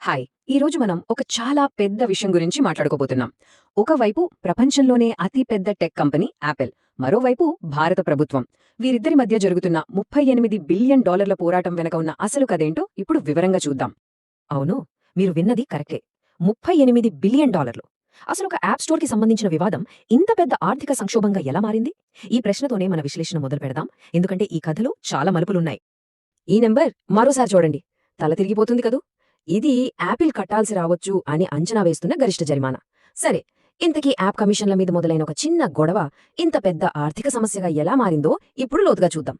Hi. ఈరోజు మనం ఒక చాలా పెద్ద విషయం గురించి మాట్లాడుకోబోతున్నాం. ఒకవైపు ప్రపంచంలోనే అతి పెద్ద టెక్ కంపెనీ యాపిల్ మరోవైపు భారత ప్రభుత్వం. వీరిద్దరి మధ్య జరుగుతున్న ముప్పై ఎనిమిది బిలియన్ డాలర్ల పోరాటం వెనక ఉన్న అసలు కదేంటో ఇప్పుడు వివరంగా చూద్దాం. అవును మీరు విన్నది కరెక్టే. ముప్పై ఎనిమిది బిలియన్ డాలర్లు. అసలు ఒక యాప్ స్టోర్కి సంబంధించిన వివాదం ఇంత పెద్ద ఆర్థిక సంక్షోభంగా ఎలా మారింది? ఈ ప్రశ్నతోనే మన విశ్లేషణ మొదలు పెడదాం. ఎందుకంటే ఈ కథలో చాలా మలుపులున్నాయి. ఈ నెంబర్ మరోసారి చూడండి. తల తిరిగిపోతుంది కదూ? ఇది యాపిల్ కట్టాల్సి రావచ్చు అని అంచనా వేస్తున్న గరిష్ట జరిమానా. సరే ఇంతకీ యాప్ కమిషన్ల మీద మొదలైన ఒక చిన్న గొడవ ఇంత పెద్ద ఆర్థిక సమస్యగా ఎలా మారిందో ఇప్పుడు లోతుగా చూద్దాం.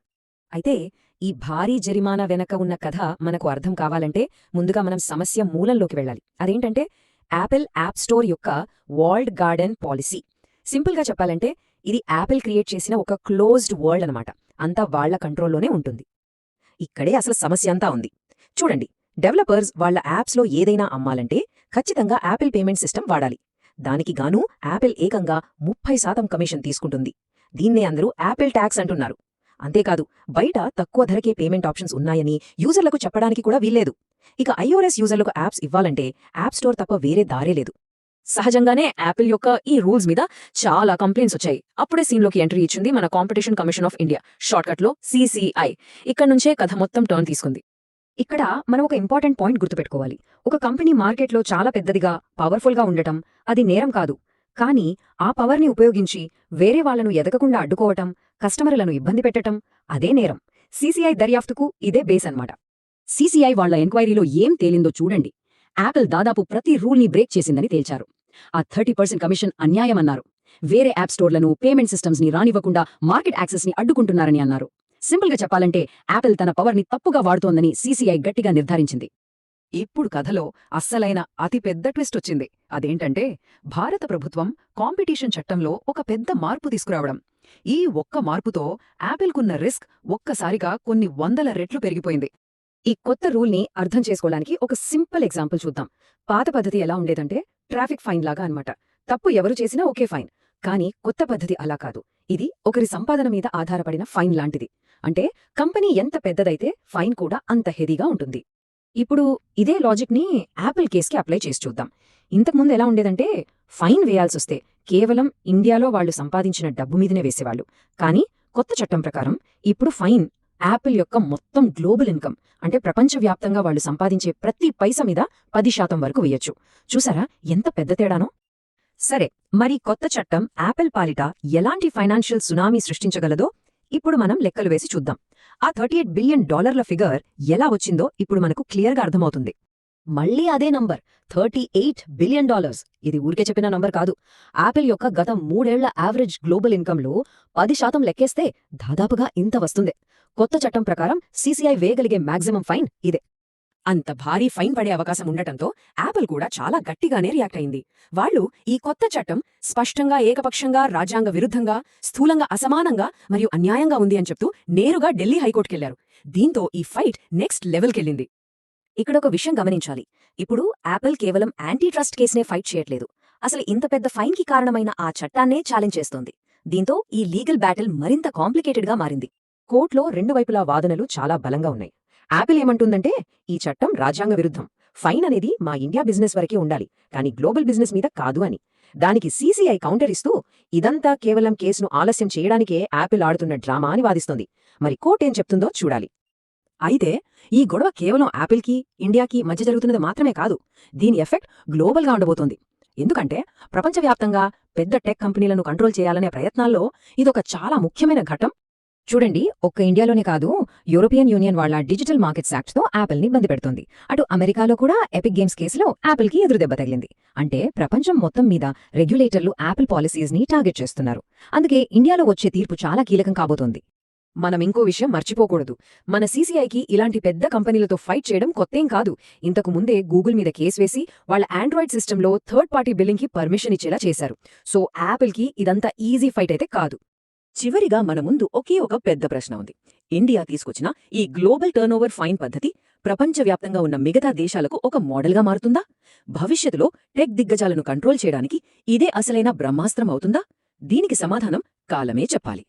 అయితే ఈ భారీ జరిమానా వెనక ఉన్న కథ మనకు అర్థం కావాలంటే ముందుగా మనం సమస్య మూలంలోకి వెళ్ళాలి. అదేంటంటే యాపిల్ యాప్ స్టోర్ యొక్క వాల్డ్ గార్డెన్ పాలసీ. సింపుల్గా చెప్పాలంటే ఇది యాపిల్ క్రియేట్ చేసిన ఒక క్లోజ్డ్ వరల్డ్ అనమాట అంతా వాళ్ళ కంట్రోల్లోనే ఉంటుంది. ఇక్కడే అసలు సమస్య అంతా ఉంది. చూడండి డెవలపర్స్ వాళ్ళ యాప్స్లో ఏదైనా అమ్మాలంటే ఖచ్చితంగా యాపిల్ పేమెంట్ సిస్టమ్ వాడాలి. దానికి గాను యాపిల్ ఏకంగా ముప్పై శాతం కమిషన్ తీసుకుంటుంది. దీన్నే అందరూ యాపిల్ ట్యాక్స్ అంటున్నారు. అంతేకాదు బయట తక్కువ ధరకే పేమెంట్ ఆప్షన్స్ ఉన్నాయని యూజర్లకు చెప్పడానికి కూడా వీల్లేదు. ఇక ఐఓఎస్ యూజర్లకు యాప్స్ ఇవ్వాలంటే యాప్ స్టోర్ తప్ప వేరే దారే లేదు. సహజంగానే యాపిల్ యొక్క ఈ రూల్స్ మీద చాలా కంప్లైంట్స్ వచ్చాయి. అప్పుడే సీన్లోకి ఎంట్రీ ఇచ్చింది మన కాంపిటీషన్ కమిషన్ ఆఫ్ ఇండియా షార్ట్కట్లో సీసీఐ. ఇక్కడ నుంచే కథ మొత్తం టర్న్ తీసుకుంది. ఇక్కడ మనం ఒక ఇంపార్టెంట్ పాయింట్ గుర్తుపెట్టుకోవాలి. ఒక కంపెనీ మార్కెట్లో చాలా పెద్దదిగా పవర్ఫుల్గా ఉండటం అది నేరం కాదు. కానీ ఆ పవర్ని ఉపయోగించి వేరే వాళ్ళను ఎదగకుండా అడ్డుకోవటం కస్టమర్లను ఇబ్బంది పెట్టటం అదే నేరం. సీసీఐ దర్యాప్తుకు ఇదే బేస్ అన్నమాట. సీసీఐ వాళ్ళ ఎంక్వైరీలో ఏం తేలిందో చూడండి. యాపిల్ దాదాపు ప్రతి రూల్ని బ్రేక్ చేసిందని తేల్చారు. ఆ థర్టీ పర్సెంట్ కమిషన్ అన్యాయమన్నారు. వేరే యాప్ స్టోర్లను పేమెంట్ సిస్టమ్స్ని రానివ్వకుండా మార్కెట్ యాక్సెస్ని అడ్డుకుంటున్నారని అన్నారు. సింపుల్గా చెప్పాలంటే యాపిల్ తన పవర్ని తప్పుగా వాడుతోందని సీసీఐ గట్టిగా నిర్ధారించింది. ఇప్పుడు కథలో అస్సలైన అతిపెద్ద ట్విస్ట్ వచ్చింది. అదేంటంటే భారత ప్రభుత్వం కాంపిటీషన్ చట్టంలో ఒక పెద్ద మార్పు తీసుకురావడం. ఈ ఒక్క మార్పుతో యాపిల్కున్న రిస్క్ ఒక్కసారిగా కొన్ని వందల రెట్లు పెరిగిపోయింది. ఈ కొత్త రూల్ని అర్థం చేసుకోవడానికి ఒక సింపుల్ ఎగ్జాంపుల్ చూద్దాం. పాత పద్ధతి ఎలా ఉండేదంటే ట్రాఫిక్ ఫైన్ లాగా అన్నమాట. తప్పు ఎవరు చేసినా ఒకే ఫైన్. కానీ కొత్త పద్ధతి అలా కాదు. ఇది ఒకరి సంపాదన మీద ఆధారపడిన ఫైన్ లాంటిది. అంటే కంపెనీ ఎంత పెద్దదైతే ఫైన్ కూడా అంత హెవీగా ఉంటుంది. ఇప్పుడు ఇదే లాజిక్ని యాపిల్ కేస్కి అప్లై చేసి చూద్దాం. ఇంతకుముందు ఎలా ఉండేదంటే ఫైన్ వేయాల్సొస్తే కేవలం ఇండియాలో వాళ్ళు సంపాదించిన డబ్బు మీదనే వేసేవాళ్ళు కానీ కొత్త చట్టం ప్రకారం ఇప్పుడు ఫైన్ యాపిల్ యొక్క మొత్తం గ్లోబల్ ఇన్కమ్ అంటే ప్రపంచవ్యాప్తంగా వాళ్ళు సంపాదించే ప్రతి పైస మీద పది శాతం వరకు వేయొచ్చు. చూసారా? ఎంత పెద్ద తేడానో? సరే మరి కొత్త చట్టం యాపిల్ పాలిట ఎలాంటి ఫైనాన్షియల్ సునామీ సృష్టించగలదో ఇప్పుడు మనం లెక్కలు వేసి చూద్దాం. ఆ థర్టీ ఎయిట్ బిలియన్ డాలర్ల ఫిగర్ ఎలా వచ్చిందో ఇప్పుడు మనకు క్లియర్గా అర్థమవుతుంది. మళ్ళీ అదే number thirty eight billion dollars ఇది ఊరికే చెప్పిన నంబర్ కాదు. యాపిల్ యొక్క గత మూడేళ్ళ యావరేజ్ గ్లోబల్ ఇన్కంలో పది శాతం లెక్కేస్తే దాదాపుగా ఇంత వస్తుంది. కొత్త చట్టం ప్రకారం సీసీఐ వేయగలిగే మాక్సిమం ఫైన్ ఇదే. అంత భారీ ఫైన్ పడే అవకాశం ఉండటంతో యాపిల్ కూడా చాలా గట్టిగానే రియాక్ట్ అయింది. వాళ్ళు ఈ కొత్త చట్టం స్పష్టంగా ఏకపక్షంగా రాజ్యాంగ విరుద్ధంగా స్థూలంగా అసమానంగా మరియు అన్యాయంగా ఉంది అని చెప్తూ నేరుగా ఢిల్లీ హైకోర్టుకెళ్ళారు. దీంతో ఈ ఫైట్ నెక్స్ట్ లెవెల్కెళ్ళింది. ఇక్కడ ఒక విషయం గమనించాలి. ఇప్పుడు యాపిల్ కేవలం యాంటీ ట్రస్ట్ కేసునే ఫైట్ చేయట్లేదు. అసలు ఇంత పెద్ద ఫైన్కి కారణమైన ఆ చట్టాన్నే ఛాలెంజ్ చేస్తోంది. దీంతో ఈ లీగల్ బ్యాటిల్ మరింత కాంప్లికేటెడ్గా మారింది. కోర్టులో రెండు వైపులా వాదనలు చాలా బలంగా ఉన్నాయి. యాపిల్ ఏమంటుందంటే ఈ చట్టం రాజ్యాంగ విరుద్ధం. ఫైన్ అనేది మా ఇండియా బిజినెస్ వరకే ఉండాలి కానీ గ్లోబల్ బిజినెస్ మీద కాదు అని. దానికి సీసీఐ కౌంటర్ ఇస్తూ ఇదంతా కేవలం కేసును ఆలస్యం చేయడానికే యాపిల్ ఆడుతున్న డ్రామా అని వాదిస్తుంది. మరి కోర్టేం చెప్తుందో చూడాలి. అయితే ఈ గొడవ కేవలం యాపిల్కి ఇండియాకి మధ్య జరుగుతున్నది మాత్రమే కాదు దీని ఎఫెక్ట్ గ్లోబల్గా ఉండబోతోంది. ఎందుకంటే ప్రపంచవ్యాప్తంగా పెద్ద టెక్ కంపెనీలను కంట్రోల్ చేయాలనే ప్రయత్నాల్లో ఇదొక చాలా ముఖ్యమైన ఘట్టం. చూడండి ఒక్క ఇండియాలోనే కాదు యూరోపియన్ యూనియన్ వాళ్ళ డిజిటల్ మార్కెట్స్ యాక్ట్తో యాపిల్ని బంది పెడుతుంది అటు అమెరికాలో కూడా ఎపిక్ గేమ్స్ కేసులో యాపిల్కి ఎదురుదెబ్బ తగిలింది. అంటే ప్రపంచం మొత్తం మీద రెగ్యులేటర్లు యాపిల్ పాలసీస్ని టార్గెట్ చేస్తున్నారు. అందుకే ఇండియాలో వచ్చే తీర్పు చాలా కీలకం కాబోతోంది. మనం ఇంకో విషయం మర్చిపోకూడదు. మన సీసీఐకి ఇలాంటి పెద్ద కంపెనీలతో ఫైట్ చేయడం కొత్తేం కాదు. ఇంతకు ముందే గూగుల్ మీద కేసు వేసి వాళ్ళ ఆండ్రాయిడ్ సిస్టంలో థర్డ్ పార్టీ బిల్లింగ్కి పర్మిషన్ ఇచ్చేలా చేశారు. సో యాపిల్కి ఇదంతా ఈజీ ఫైట్ అయితే కాదు. చివరిగా మన ముందు ఒకే ఒక పెద్ద ప్రశ్న ఉంది. ఇండియా తీసుకొచ్చిన ఈ గ్లోబల్ టర్నోవర్ ఫైన్ పద్ధతి ప్రపంచవ్యాప్తంగా ఉన్న మిగతా దేశాలకు ఒక మోడల్గా మారుతుందా? భవిష్యత్తులో టెక్ దిగ్గజాలను కంట్రోల్ చేయడానికి ఇదే అసలైన బ్రహ్మాస్త్రం అవుతుందా? దీనికి సమాధానం కాలమే చెప్పాలి.